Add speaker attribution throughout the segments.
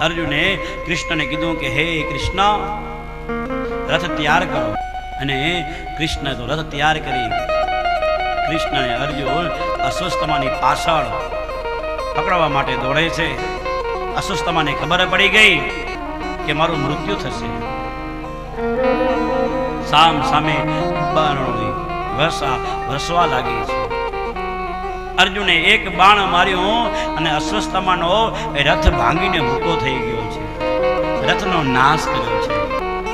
Speaker 1: અર્જુને કૃષ્ણને કીધું કે, હે કૃષ્ણ, રથ તૈયાર કરો. અને કૃષ્ણ તો રથ તૈયાર કરી. કૃષ્ણને અર્જુન અસ્વસ્થમાની પાછળ પકડવા માટે દોડે છે. અસ્વસ્થમાને ખબર પડી ગઈ કે મારું મૃત્યુ થશે. સામ સામે વર્ષા વરસવા લાગી છે. અર્જુને એક બાણ માર્યું અને અસ્વસ્થમાનો રથ ભાંગીને ભૂકો થઈ ગયો છે. રથનો નાશ કર્યો છે.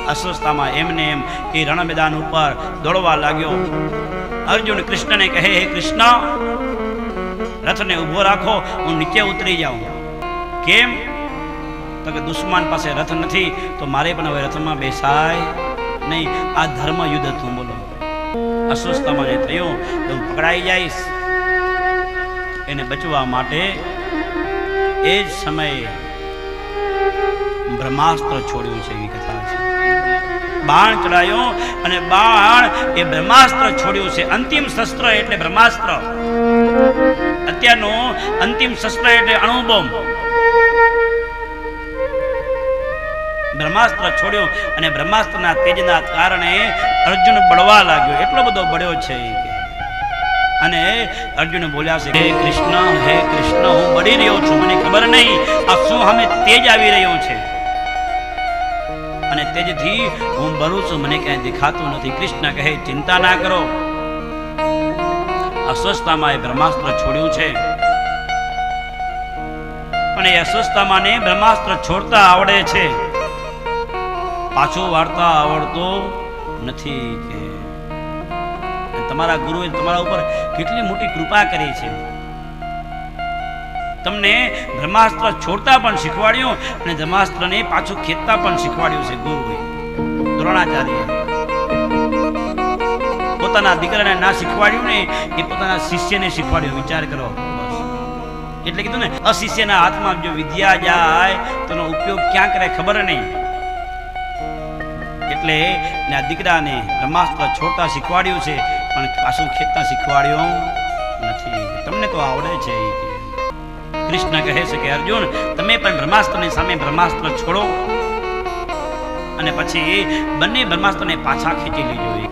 Speaker 1: અસ્વસ્થામાં એમને એમ એ રણ મેદાન ઉપર દોડવા લાગ્યો. અર્જુન કૃષ્ણને કહે, હે કૃષ્ણ, રથને ઊભો રાખો, હું નીચે ઉતરી જાઉં. કેમ? તો કે દુશ્મન પાસે રથ નથી, તો મારે પણ હવે રથમાં બેસાય નહીં. આ ધર્મ યુદ્ધ હતું બોલો અસ્વસ્થમાં થયું, તો હું પકડાઈ જઈશ. એને બચવા માટે એ જ સમયે બ્રહ્માસ્ત્ર છોડ્યું છે એવી કથા છે. બાણ ચડાયો અને બાણ એ બ્રહ્માસ્ત્ર છોડ્યું છે. અંતિમ શસ્ત્ર એટલે બ્રહ્માસ્ત્ર. અત્યારનું અંતિમ શસ્ત્ર એટલે અણુબોમ્બ. બ્રહ્માસ્ત્ર છોડ્યો અને બ્રહ્માસ્ત્રના તેજના કારણે અર્જુન બળવા લાગ્યો. એટલો બધો બળ્યો છે. અને અર્જુન બોલ્યા છે, હે કૃષ્ણ હે કૃષ્ણ, હું બળી રહ્યો છું, મને ખબર નહીં, આ શું સામે તેજ આવી રહ્યો છે? અને તેજથી હું બરું છું, મને ક્યાંય દેખાતું નથી. કૃષ્ણ કહે, ચિંતા ના કરો. અસ્વસ્થતામાં એ બ્રહ્માસ્ત્ર છોડ્યું છે. પણ એ અસ્વસ્થતામાં ને બ્રહ્માસ્ત્ર છોડતા આવડે છે. પાછું વાર્તા આવડતો નથી કે તમારા ગુરુએ તમારા ઉપર કેટલી મોટી કૃપા કરી છે. તમને બ્રહ્માસ્ત્ર છોડતા પણ શીખવાડ્યું અને બ્રહ્માસ્ત્રને પાછું ખેતતા પણ શીખવાડ્યું છે ગુરુએ. દ્રોણાચાર્ય પોતાના દીકરાને ના શીખવાડ્યું ને એ પોતાના શિષ્યને શીખવાડ્યું. વિચાર કરો. એટલે કીધું ને, અશિષ્યના હાથમાં જો વિદ્યા જાય, તેનો ઉપયોગ ક્યાં કરે ખબર નહીં. એટલે એના દીકરાને બ્રહ્માસ્ત્ર છોડતા શીખવાડ્યું છે, પણ પાછું ખેંચતા શીખવાડ્યું નથી. તમને તો આવડે છે કૃષ્ણ કહે છે કે, અર્જુન, તમે પણ બ્રહ્માસ્ત્રની સામે બ્રહ્માસ્ત્ર છોડો. અને પછી બંને બ્રહ્માસ્ત્રને પાછા ખેંચી લેજો.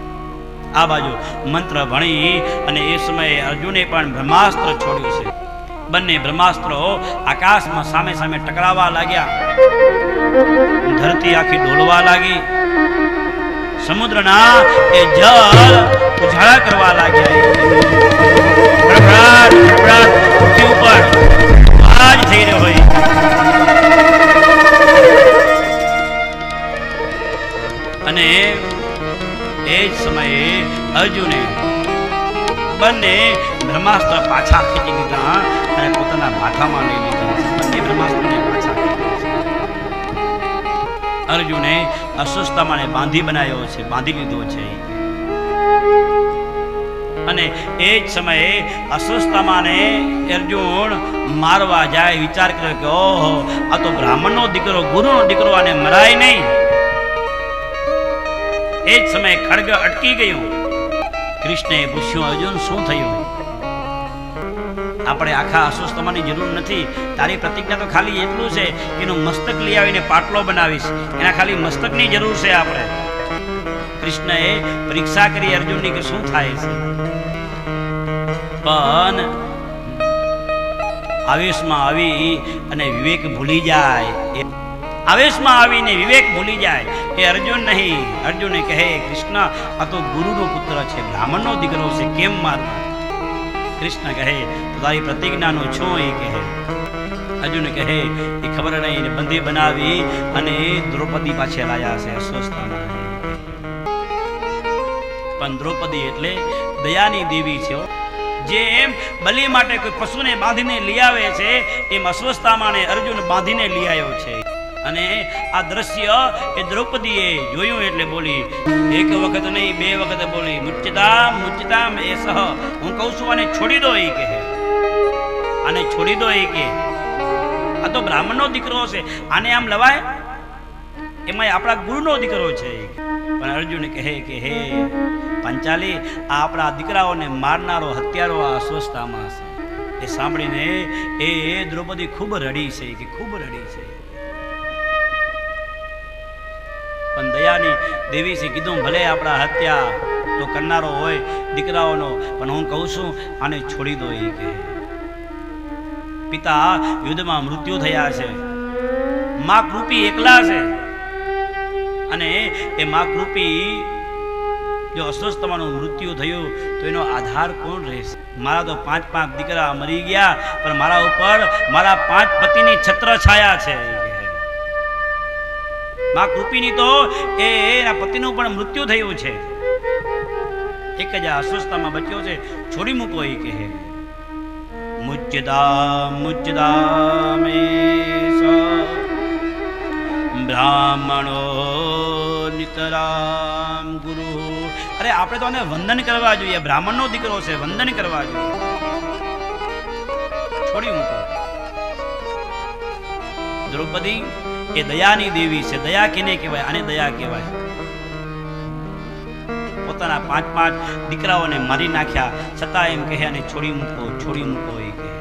Speaker 1: આ બાજુ મંત્ર ભણી અને એ સમયે અર્જુને પણ બ્રહ્માસ્ત્ર છોડ્યું છે. બંને બ્રહ્માસ્ત્રો આકાશમાં સામે સામે ટકરાવા લાગ્યા. ધરતી આખી ડોલવા લાગી. સમુદ્રના એ જળ ઉજાળા કરવા લાગ્યા ઉપર આજ થઈ રહ્યો હોય અને એ જ સમયે અર્જુને બંને બ્રહ્માસ્ત્ર પાછા ખેંચી લીધા અને પોતાના માથામાં લઈ લીધા બંને બ્રહ્માસ્ત્રને. અર્જુને અસ્વસ્થતામાં બાંધી બનાવ્યો છે, બાંધી લીધો છે. અને એ જ સમયે અસ્વસ્થતામાંને અર્જુન મારવા જાય, વિચાર કર્યો કે, ઓહો, આ તો બ્રાહ્મણનો દીકરો, ગુરુનો દીકરો આને મરાય નહીં. એ જ સમયે ખડગ અટકી ગયું. કૃષ્ણએ પૂછ્યું, અર્જુન, શું થયું? આપણે આખા અસ્વસ્થમાની જરૂર નથી. તારી પ્રતિજ્ઞા તો ખાલી એટલું છે કે એનું મસ્તક લઈ આવીને પાટલો બનાવીશ. એના ખાલી મસ્તકની જરૂર છે આપણે. કૃષ્ણએ પરીક્ષા કરી અર્જુનની કે શું થાય છે? પણ આવેશમાં આવી અને વિવેક ભૂલી જાય. આવેશમાં આવીને વિવેક ભૂલી જાય એ અર્જુન નહીં. અર્જુને કહે, કૃષ્ણ, આ તો ગુરુનો પુત્ર છે, બ્રાહ્મણનો દીકરો છે, કેમ મારવા? કૃષ્ણ કહે તો તારી પ્રતિજ્ઞાનો છું એ કહે. અર્જુન કહે, એ ખબર નહીં બંધી બનાવી અને દ્રૌપદી પાછે લાયા છે અસ્વસ્થામાં. પણ દ્રૌપદી એટલે દયાની દેવી છે જે એમ બલિ માટે કોઈ પશુને બાંધીને લઈ આવે છે, એમ અસ્વસ્થામાં અર્જુન બાંધીને લઈ આવ્યો છે. અને આ દ્રશ્ય એ દ્રૌપદીએ જોયું એટલે બોલી, એક વખત નહીં, બે વખત બોલી મુચ્ચતામ મુચ્ચતામ એ સહ હું કહું છું આને છોડી દો એ કહે. આને છોડી દો એ કે આ તો બ્રાહ્મણનો દીકરો છે, આને આમ લવાય? એમાં આપણા ગુરુનો દીકરો છે પણ અર્જુન કહે કે, હે પંચાલી, આ આપણા દીકરાઓને મારનારો, હત્યારો આ અસ્વસ્થામાં હશે એ સાંભળીને એ દ્રૌપદી ખૂબ રડી છે કે ખૂબ રડી છે. દયાની દેવી શ્રી કીધું, ભલે આપણા હત્યા તો કરનારો હોય દીકરાઓનો, પણ હું કહું છું, આને છોડી દો એ કે. પિતા યુદ્ધમાં મૃત્યુ થયા છે. મા કૃપી એકલા છે. અને એ મા કૃપી જો અસ્વસ્થતાનું મૃત્યુ થયું, તો એનો આધાર કોણ રહેશે? મારા તો પાંચ પાંચ દીકરા મરી ગયા, પણ મારા ઉપર મારા પાંચ પતિની છત્ર છાયા છે. મા કૃપીની તો એ એના પતિનું પણ મૃત્યુ થયું છે. એક જ અસ્વસ્થતામાં બચ્યો છે. છોડી મૂકો એ કહે મુચ્યદા મુચ્યદા મે બ્રાહ્મણો નિતરામ ગુરુ. અરે, આપણે તો આને વંદન કરવા જોઈએ. બ્રાહ્મણનો દીકરો છે, વંદન કરવા જોઈએ. છોડી મૂકો. દ્રૌપદી એ દયાની દેવી છે. દયા કેને કહેવાય? આને દયા કહેવાય. પોતાના પાંચ પાંચ દીકરાઓને મારી નાખ્યા. છતાં એમ કહે અને છોડી મૂકો છોડી મૂકો, એ કહે.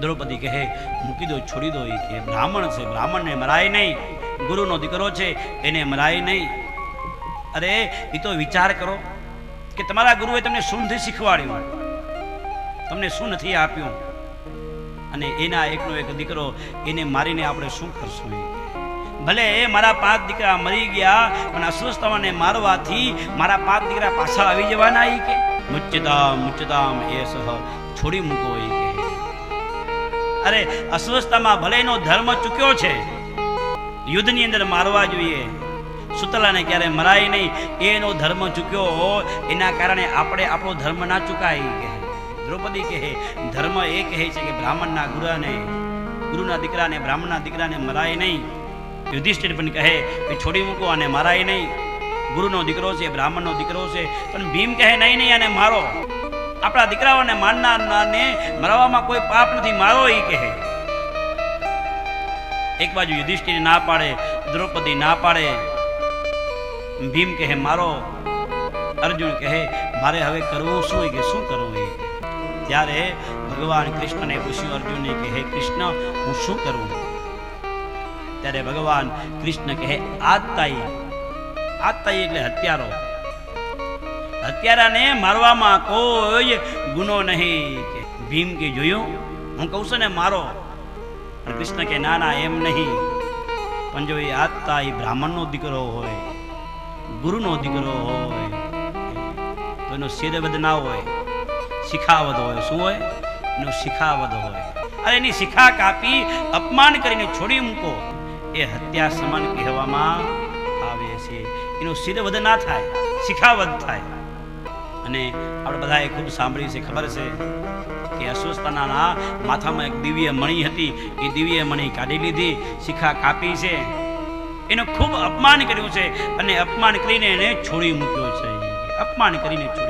Speaker 1: દ્રૌપદી કહે, મૂકી દો, છોડી દો, એ કહે. બ્રાહ્મણ છે, બ્રાહ્મણને મરાય નહીં. ગુરુનો દીકરો છે, એને મરાય નહીં. અરે એ તો વિચાર કરો કે તમારા ગુરુએ તમને શું નથી શીખવાડ્યું? તમને શું નથી આપ્યું? અને એના એકનો એક દીકરો એને મારીને આપણે શું કરશું ભલે એ મારા પાંચ દીકરા મરી ગયા, પણ અસ્વસ્થવાને મારવાથી મારા પાંચ દીકરા પાછા આવી જવાના એ કે? મુચ્યતામ મુચ્યતામ એ સહ. છોડી મૂકો એ કે. અરે, અસ્વસ્થતામાં ભલે એનો ધર્મ ચૂક્યો છે, યુદ્ધની અંદર મારવા જોઈએ. સુતલાને ક્યારે મરાય નહીં, એનો ધર્મ ચૂક્યો એના કારણે આપણે આપણો ધર્મ ના ચૂકાય કહે દ્રૌપદી કહે, ધર્મ એ કહે છે કે બ્રાહ્મણના ગુરુને, ગુરુના દીકરાને, બ્રાહ્મણના દીકરાને મરાય નહીં. યુધિષ્ઠિર પણ કહે કે, છોડી મૂકો અને મારાય નહીં. ગુરુનો દીકરો છે, બ્રાહ્મણનો દીકરો છે, પણ ભીમ કહે, નહીં નહીં અને મારો. આપણા દીકરાઓને માનનારને મરવામાં કોઈ પાપ નથી, મારો એ કહે. એક બાજુ યુધિષ્ઠિર ના પાડે, દ્રૌપદી ના પાડે. ભીમ કહે, મારો. અર્જુન કહે, મારે હવે કરવું શું કે શું કરવું એ ત્યારે ભગવાન કૃષ્ણને પૂછ્યું અર્જુનને કે, હે કૃષ્ણ, હું શું કરું? ત્યારે ભગવાન કૃષ્ણ કહે આતાઈ આતાઈ એટલે હત્યારો. હત્યારાને મારવામાં કોઈ ગુનો નહીં ભીમ કે જોયું, હું કહું છું ને, મારો. કૃષ્ણ કે ના ના, એમ નહીં. પણ જો એ આત્તા એ બ્રાહ્મણનો દીકરો હોય, ગુરુનો દીકરો હોય, તો એનો શિરવદ ના હોય. શિખાવદ હોય શું હોય એનો શિખાવદ હોય. અરે એની શિખા કાપી અપમાન કરીને છોડી મૂકો. એ હત્યા સમાન કહેવામાં આવે છે. એનો શિરવધ ના થાય, શિખાવદ થાય. અને આપણે બધાએ ખૂબ સાંભળ્યું છે, ખબર છે કે અસ્વસ્થતાના માથામાં એક દિવ્ય મણી હતી. એ દિવ્ય મણી કાઢી લીધી, શિખા કાપી છે. એનું ખૂબ અપમાન કર્યું છે અને અપમાન કરીને એને છોડી મૂક્યો છે. અપમાન કરીને છોડી